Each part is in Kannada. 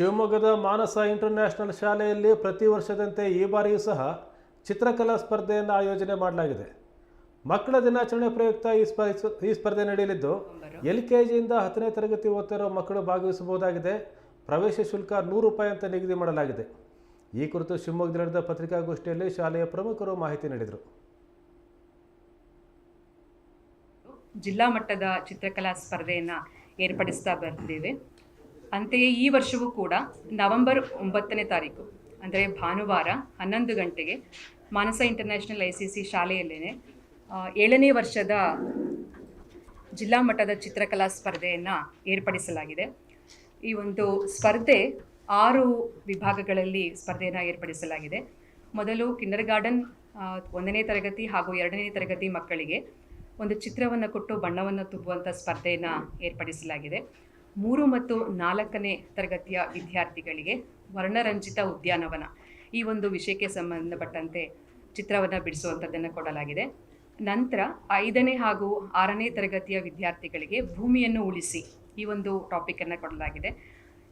ಶಿವಮೊಗ್ಗದ ಮಾನಸ ಇಂಟರ್ನ್ಯಾಷನಲ್ ಶಾಲೆಯಲ್ಲಿ ಪ್ರತಿ ವರ್ಷದಂತೆ ಈ ಬಾರಿಯೂ ಸಹ ಚಿತ್ರಕಲಾ ಸ್ಪರ್ಧೆಯನ್ನು ಆಯೋಜನೆ ಮಾಡಲಾಗಿದೆ. ಮಕ್ಕಳ ದಿನಾಚರಣೆ ಪ್ರಯುಕ್ತ ಈ ಸ್ಪರ್ಧೆ ಈ ಸ್ಪರ್ಧೆ ನಡೆಯಲಿದ್ದು ಎಲ್ ಕೆ ಜಿಯಿಂದ ಹತ್ತನೇ ತರಗತಿ ಓದ್ತಿರೋ ಮಕ್ಕಳು ಭಾಗವಹಿಸಬಹುದಾಗಿದೆ. ಪ್ರವೇಶ ಶುಲ್ಕ ನೂರು ರೂಪಾಯಿ ಅಂತ ನಿಗದಿ ಮಾಡಲಾಗಿದೆ. ಈ ಕುರಿತು ಶಿವಮೊಗ್ಗದಲ್ಲಿ ನಡೆದ ಪತ್ರಿಕಾಗೋಷ್ಠಿಯಲ್ಲಿ ಶಾಲೆಯ ಪ್ರಮುಖರು ಮಾಹಿತಿ ನೀಡಿದರು. ಜಿಲ್ಲಾ ಮಟ್ಟದ ಚಿತ್ರಕಲಾ ಸ್ಪರ್ಧೆಯನ್ನು ಏರ್ಪಡಿಸ್ತಾ ಬರ್ತಿದ್ದೇವೆ ಅಂತೆಯೇ ಈ ವರ್ಷವೂ ಕೂಡ ನವೆಂಬರ್ ಒಂಬತ್ತನೇ ತಾರೀಕು, ಅಂದರೆ ಭಾನುವಾರ ಹನ್ನೊಂದು ಗಂಟೆಗೆ Manasa international I C C ಶಾಲೆಯಲ್ಲೇ ಏಳನೇ ವರ್ಷದ ಜಿಲ್ಲಾ ಮಟ್ಟದ ಚಿತ್ರಕಲಾ ಸ್ಪರ್ಧೆಯನ್ನು ಏರ್ಪಡಿಸಲಾಗಿದೆ. ಈ ಒಂದು ಸ್ಪರ್ಧೆ ಆರು ವಿಭಾಗಗಳಲ್ಲಿ ಸ್ಪರ್ಧೆಯನ್ನು ಏರ್ಪಡಿಸಲಾಗಿದೆ. ಮೊದಲು ಕಿಂಡರ್ ಗಾರ್ಡನ್ ಒಂದನೇ ತರಗತಿ ಹಾಗೂ ಎರಡನೇ ತರಗತಿ ಮಕ್ಕಳಿಗೆ ಒಂದು ಚಿತ್ರವನ್ನು ಕೊಟ್ಟು ಬಣ್ಣವನ್ನು ತುಂಬುವಂಥ ಸ್ಪರ್ಧೆಯನ್ನು ಏರ್ಪಡಿಸಲಾಗಿದೆ. ಮೂರು ಮತ್ತು ನಾಲ್ಕನೇ ತರಗತಿಯ ವಿದ್ಯಾರ್ಥಿಗಳಿಗೆ ವರ್ಣರಂಜಿತ ಉದ್ಯಾನವನ. ಈ ಒಂದು ವಿಷಯಕ್ಕೆ ಸಂಬಂಧಪಟ್ಟಂತೆ ಚಿತ್ರವನ್ನು ಬಿಡಿಸುವಂಥದ್ದನ್ನು ಕೊಡಲಾಗಿದೆ. ನಂತರ ಐದನೇ ಹಾಗೂ ಆರನೇ ತರಗತಿಯ ವಿದ್ಯಾರ್ಥಿಗಳಿಗೆ ಭೂಮಿಯನ್ನು ಉಳಿಸಿ ಈ ಒಂದು ಟಾಪಿಕನ್ನು ಕೊಡಲಾಗಿದೆ.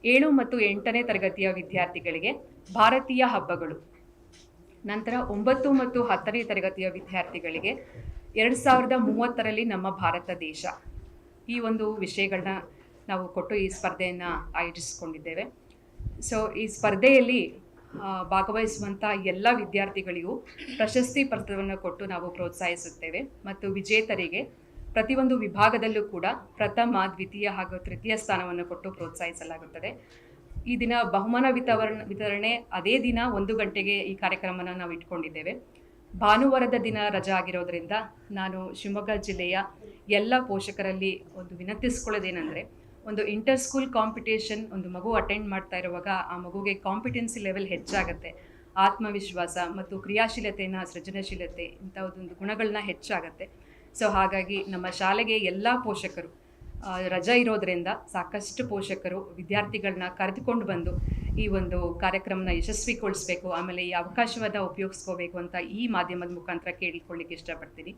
ಏಳು ಮತ್ತು ಎಂಟನೇ ತರಗತಿಯ ವಿದ್ಯಾರ್ಥಿಗಳಿಗೆ ಭಾರತೀಯ ಹಬ್ಬಗಳು. ನಂತರ ಒಂಬತ್ತು ಮತ್ತು ಹತ್ತನೇ ತರಗತಿಯ ವಿದ್ಯಾರ್ಥಿಗಳಿಗೆ ಎರಡು ಸಾವಿರದ ಮೂವತ್ತರಲ್ಲಿ ನಮ್ಮ ಭಾರತ ದೇಶ. ಈ ಒಂದು ವಿಷಯಗಳನ್ನ ನಾವು ಕೊಟ್ಟು ಈ ಸ್ಪರ್ಧೆಯನ್ನು ಆಯೋಜಿಸಿಕೊಂಡಿದ್ದೇವೆ. ಸೊ ಈ ಸ್ಪರ್ಧೆಯಲ್ಲಿ ಭಾಗವಹಿಸುವಂಥ ಎಲ್ಲ ವಿದ್ಯಾರ್ಥಿಗಳಿಗೂ ಪ್ರಶಸ್ತಿ ಪತ್ರವನ್ನು ಕೊಟ್ಟು ನಾವು ಪ್ರೋತ್ಸಾಹಿಸುತ್ತೇವೆ. ಮತ್ತು ವಿಜೇತರಿಗೆ ಪ್ರತಿಯೊಂದು ವಿಭಾಗದಲ್ಲೂ ಕೂಡ ಪ್ರಥಮ, ದ್ವಿತೀಯ ಹಾಗೂ ತೃತೀಯ ಸ್ಥಾನವನ್ನು ಕೊಟ್ಟು ಪ್ರೋತ್ಸಾಹಿಸಲಾಗುತ್ತದೆ. ಈ ದಿನ ಬಹುಮಾನ ವಿತರಣ ವಿತರಣೆ ಅದೇ ದಿನ ಒಂದು ಗಂಟೆಗೆ ಈ ಕಾರ್ಯಕ್ರಮವನ್ನು ನಾವು ಇಟ್ಕೊಂಡಿದ್ದೇವೆ. ಭಾನುವಾರದ ದಿನ ರಜಾ ಆಗಿರೋದ್ರಿಂದ ನಾನು ಶಿವಮೊಗ್ಗ ಜಿಲ್ಲೆಯ ಎಲ್ಲ ಪೋಷಕರಲ್ಲಿ ಒಂದು ವಿನಂತಿಸ್ಕೊಳ್ಳೋದೇನೆಂದರೆ ಒಂದು ಇಂಟರ್ ಸ್ಕೂಲ್ ಕಾಂಪಿಟೇಷನ್ ಒಂದು ಮಗು ಅಟೆಂಡ್ ಮಾಡ್ತಾ ಇರುವಾಗ ಆ ಮಗುಗೆ ಕಾಂಪಿಟೆನ್ಸಿ ಲೆವೆಲ್ ಹೆಚ್ಚಾಗುತ್ತೆ. ಆತ್ಮವಿಶ್ವಾಸ ಮತ್ತು ಕ್ರಿಯಾಶೀಲತೆಯನ್ನು ಸೃಜನಶೀಲತೆ ಇಂಥದ್ದೊಂದು ಗುಣಗಳನ್ನ ಹೆಚ್ಚಾಗತ್ತೆ. ಸೊ ಹಾಗಾಗಿ ನಮ್ಮ ಶಾಲೆಗೆ ಎಲ್ಲ ಪೋಷಕರು ರಜಾ ಇರೋದ್ರಿಂದ ಸಾಕಷ್ಟು ಪೋಷಕರು ವಿದ್ಯಾರ್ಥಿಗಳನ್ನ ಕರೆದುಕೊಂಡು ಬಂದು ಈ ಒಂದು ಕಾರ್ಯಕ್ರಮನ ಯಶಸ್ವಿಗೊಳಿಸಬೇಕು, ಆಮೇಲೆ ಈ ಅವಕಾಶವಾದ ಉಪಯೋಗಿಸ್ಕೋಬೇಕು ಅಂತ ಈ ಮಾಧ್ಯಮದ ಮುಖಾಂತರ ಕೇಳಿಕೊಳ್ಳಿಕ್ಕೆ ಇಷ್ಟಪಡ್ತೀನಿ.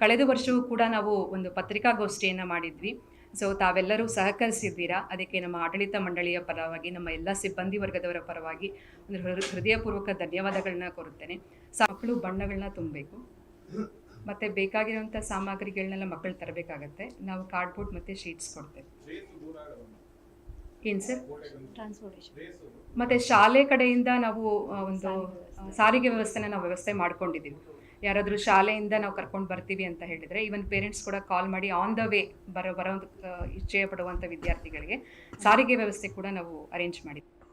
ಕಳೆದ ವರ್ಷವೂ ಕೂಡ ನಾವು ಒಂದು ಪತ್ರಿಕಾಗೋಷ್ಠಿಯನ್ನು ಮಾಡಿದ್ವಿ. ಸೊ ತಾವೆಲ್ಲರೂ ಸಹಕರಿಸಿದ್ದೀರಾ? ಅದಕ್ಕೆ ನಮ್ಮ ಆಡಳಿತ ಮಂಡಳಿಯ ಪರವಾಗಿ ನಮ್ಮ ಎಲ್ಲ ಸಿಬ್ಬಂದಿ ವರ್ಗದವರ ಪರವಾಗಿ ಒಂದು ಹೃ- ಹೃದಯಪೂರ್ವಕ ಧನ್ಯವಾದಗಳನ್ನ ಕೋರುತ್ತೇನೆ. ಸಾಕಳು ಮಕ್ಕಳು ಬಣ್ಣಗಳನ್ನ ತುಂಬಬೇಕು. ಮತ್ತು ಬೇಕಾಗಿರುವಂಥ ಸಾಮಗ್ರಿಗಳನ್ನೆಲ್ಲ ಮಕ್ಕಳು ತರಬೇಕಾಗತ್ತೆ. ನಾವು ಕಾರ್ಡ್ಬೋರ್ಡ್ ಮತ್ತು ಶೀಟ್ಸ್ ಕೊಡ್ತೇವೆ. ಏನು ಸರ್? ಮತ್ತು ಶಾಲೆ ಕಡೆಯಿಂದ ನಾವು ಒಂದು ಸಾರಿಗೆ ವ್ಯವಸ್ಥೆನ ನಾವು ವ್ಯವಸ್ಥೆ ಮಾಡ್ಕೊಂಡಿದ್ದೀವಿ. ಯಾರಾದರೂ ಶಾಲೆಯಿಂದ ನಾವು ಕರ್ಕೊಂಡು ಬರ್ತೀವಿ ಅಂತ ಹೇಳಿದರೆ ಈವನ್ ಪೇರೆಂಟ್ಸ್ ಕೂಡ ಕಾಲ್ ಮಾಡಿ ಆನ್ ದ ವೇ ಬರೋ ಬರೋ ಇಚ್ಛೆ ಪಡುವಂಥ ವಿದ್ಯಾರ್ಥಿಗಳಿಗೆ ಸಾರಿಗೆ ವ್ಯವಸ್ಥೆ ಕೂಡ ನಾವು ಅರೇಂಜ್ ಮಾಡಿದ್ದೀವಿ